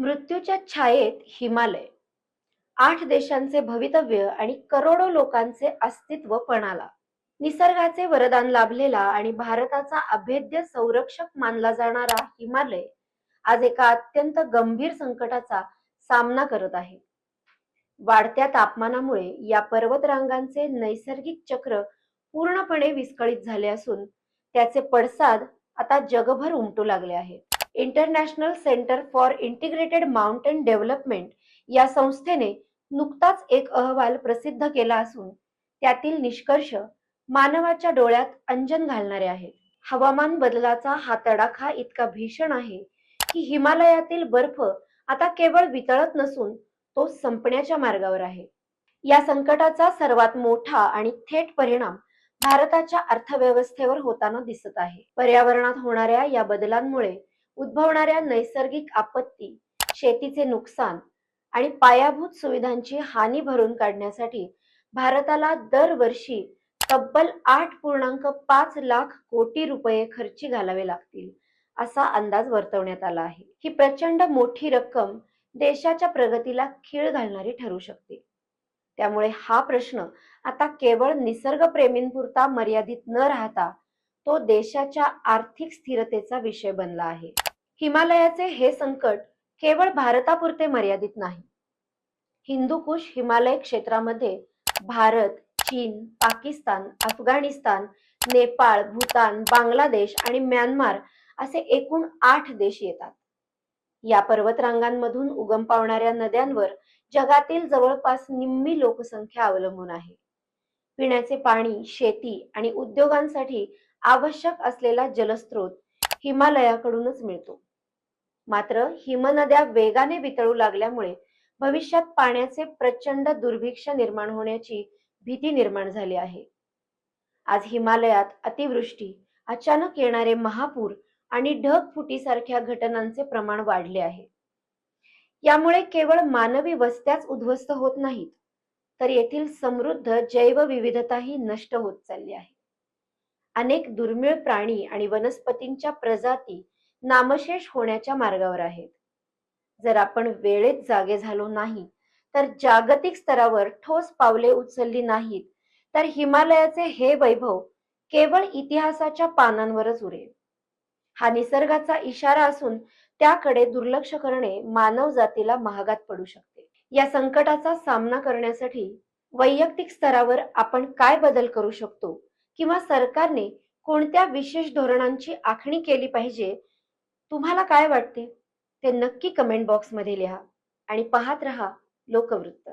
मृत्यूच्या छायेत हिमालय. आठ देशांचे भवितव्य आणि करोडो लोकांचे अस्तित्व पणाला निसर्गाचे वरदान लाभलेला आणि भारताचा अभेद्य संरक्षक मानला जाणारा हिमालय आज एका अत्यंत गंभीर संकटाचा सामना करत आहे. वाढत्या तापमानामुळे या पर्वतरांगांचे नैसर्गिक चक्र पूर्णपणे विस्कळीत झाले असून त्याचे पडसाद आता जगभर उमटू लागले आहेत. International centre for integrated mountain development या संस्थेने नुकताच एक अहवाल प्रसिद्ध केला असून त्यातील निष्कर्ष मानवाच्या डोळ्यात अंजन घालणारे आहेत. हवामान बदलाचा हा तडाखा इतका भीषण आहे की हिमालयातील बर्फ आता केवळ वितळत नसून तो संपण्याच्या मार्गावर आहे. या संकटाचा सर्वात मोठा आणि थेट परिणाम भारताच्या अर्थव्यवस्थेवर होताना दिसत आहे. पर्यावरणात होणाऱ्या या बदलांमुळे उद्भवणाऱ्या नैसर्गिक आपत्ती शेतीचे नुकसान आणि पायाभूत सुविधांची हानी भरून काढण्यासाठी भारताला दरवर्षी तब्बल आठ पूर्णांक पाच लाख कोटी रुपये खर्ची घालावे लागतील असा अंदाज वर्तवण्यात आला आहे. ही प्रचंड मोठी रक्कम देशाच्या प्रगतीला खीळ घालणारी ठरू शकते. त्यामुळे हा प्रश्न आता केवळ निसर्गप्रेमींपुरता मर्यादित न राहता तो देशाच्या आर्थिक स्थिरतेचा विषय बनला आहे. हिमालयाचे हे संकट केवळ भारतापुरते मर्यादित नाही. हिंदुकुश हिमालय क्षेत्रामध्ये भारत चीन पाकिस्तान अफगाणिस्तान नेपाळ भूतान बांगलादेश आणि म्यानमार असे एकूण आठ देश येतात. या पर्वतरांगांमधून उगम पावणाऱ्या नद्यांवर जगातील जवळपास निम्मी लोकसंख्या अवलंबून आहे. पिण्याचे पाणी शेती आणि उद्योगांसाठी आवश्यक असलेला जलस्रोत हिमालयाकडूनच मिळतो. मात्र हिमनद्या वेगाने वितळू लागल्यामुळे भविष्यात पाण्याचे प्रचंड दुर्भिक्ष निर्माण होण्याची भीती निर्माण झाली आहे. आज हिमालयात अतिवृष्टी अचानक येणारे महापूर आणि ढगफुटीसारख्या घटनांचे प्रमाण वाढले आहे. यामुळे केवळ मानवी वस्त्याच उद्ध्वस्त होत नाहीत तर येथील समृद्ध जैवविविधताही नष्ट होत चालली आहे. अनेक दुर्मिळ प्राणी आणि वनस्पतींच्या प्रजाती नामशेष होण्याच्या मार्गावर आहेत. जर आपण वेळेत जागे झालो नाही तर जागतिक स्तरावर ठोस पावले उचलली नाहीत तर हिमालयाचे हे वैभव केवळ इतिहासाच्या पानांवरच उरेल. हा निसर्गाचा इशारा असून त्याकडे दुर्लक्ष करणे मानव जातीला महागात पडू शकते. या संकटाचा सामना करण्यासाठी वैयक्तिक स्तरावर आपण काय बदल करू शकतो किंवा सरकारने कोणत्या विशेष धोरणांची आखणी केली पाहिजे तुम्हाला काय वाटते? ते नक्की कमेंट बॉक्समध्ये लिहा आणि पाहत रहा लोकवृत्त.